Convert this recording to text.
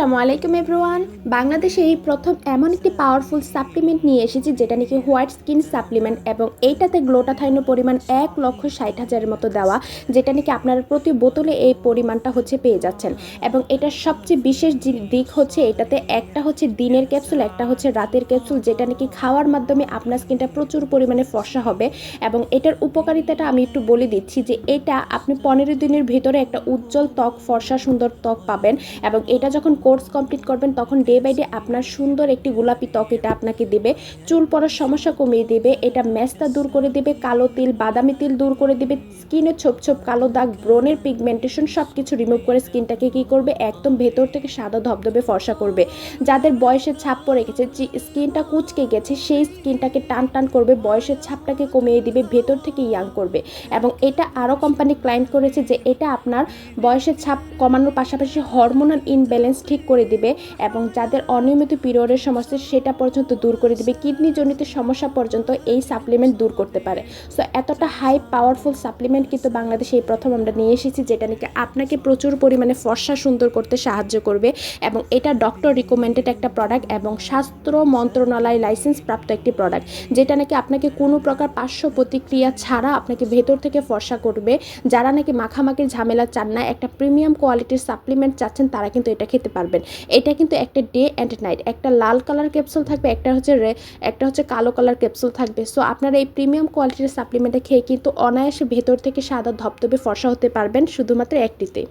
আসসালামু আলাইকুম এভরিওয়ান। বাংলাদেশে এই প্রথম এমন একটি পাওয়ারফুল সাপ্লিমেন্ট নিয়ে এসেছি যেটা নাকি হোয়াইট স্কিন সাপ্লিমেন্ট এবং এইটাতে গ্লোটাথাইনের পরিমাণ এক লক্ষ ষাট হাজারের মতো দেওয়া, যেটা নাকি আপনার প্রতি বোতলে এই পরিমাণটা হচ্ছে পেয়ে যাচ্ছেন। এবং এটার সবচেয়ে বিশেষ দিক হচ্ছে এটাতে একটা হচ্ছে দিনের ক্যাপসুল, একটা হচ্ছে রাতের ক্যাপসুল, যেটা নাকি খাওয়ার মাধ্যমে আপনার স্কিনটা প্রচুর পরিমাণে ফর্সা হবে। এবং এটার উপকারিতাটা আমি একটু বলে দিচ্ছি যে এটা আপনি পনেরো দিনের ভিতরে একটা উজ্জ্বল ত্বক, ফর্সা সুন্দর ত্বক পাবেন। এবং এটা যখন কোর্স কমপ্লিট করবেন, তখন ডে বাই ডে আপনার সুন্দর একটি গোলাপি ত্বক এটা আপনাকে দেবে। চুল পড়ার সমস্যা কমিয়ে দেবে, এটা মেস্তা দূর করে দেবে, কালো তিল, বাদামি তিল দূর করে দেবে, স্কিনে ছোপ ছোপ কালো দাগ ব্রনের পিগমেন্টেশন সব কিছু রিমুভ করে স্কিনটাকে কি করবে? একদম ভেতর থেকে সাদা ধবধবে ফর্সা করবে। যাদের বয়সের ছাপ পড়ে গেছে, যে স্কিনটা কুচকে গেছে, সেই স্কিনটাকে টান টান করবে, বয়সের ছাপটাকে কমিয়ে দিবে, ভেতর থেকে ইয়াং করবে। এবং এটা আরও কোম্পানি ক্লাইম করেছে যে এটা আপনার বয়সের ছাপ কমানোর পাশাপাশি হরমোনাল ইনব্যালেন্স ঠিক করে দিবে এবং যাদের অনিয়মিত পিরিয়ডের সমস্যা, সেটা পর্যন্ত দূর করে দিবে। কিডনিজনিত সমস্যা পর্যন্ত এই সাপ্লিমেন্ট দূর করতে পারে। সো এতটা হাই পাওয়ারফুল সাপ্লিমেন্ট কিন্তু বাংলাদেশে এই প্রথম আমরা নিয়ে এসেছি, যেটা নাকি আপনাকে প্রচুর পরিমাণে ফর্সা সুন্দর করতে সাহায্য করবে এবং এটা ডক্টর রিকমেন্ডেড একটা প্রোডাক্ট এবং স্বাস্থ্য মন্ত্রণালয় লাইসেন্স প্রাপ্ত একটি প্রোডাক্ট যেটা নাকি আপনাকে কোনো প্রকার পার্শ্ব প্রতিক্রিয়া ছাড়া আপনাকে ভেতর থেকে ফর্সা করবে। যারা নাকি মাখামাখির ঝামেলা চান না, একটা প্রিমিয়াম কোয়ালিটির সাপ্লিমেন্ট চাচ্ছেন, তারা কিন্তু এটা খেতে পারবেন। এটা কিন্তু একটা ডে অ্যান্ড নাইট একটা লাল কালার ক্যাপসুল থাকবে, একটা হচ্ছে রে একটা হচ্ছে কালো কালার ক্যাপসুল থাকবে। সো আপনারা এই প্রিমিয়াম কোয়ালিটির সাপ্লিমেন্টটা খেয়ে কিন্তু অনায়াসে ভেতর থেকে সাদা ধবধবে ফর্সা হতে পারবেন শুধুমাত্র একটিতে।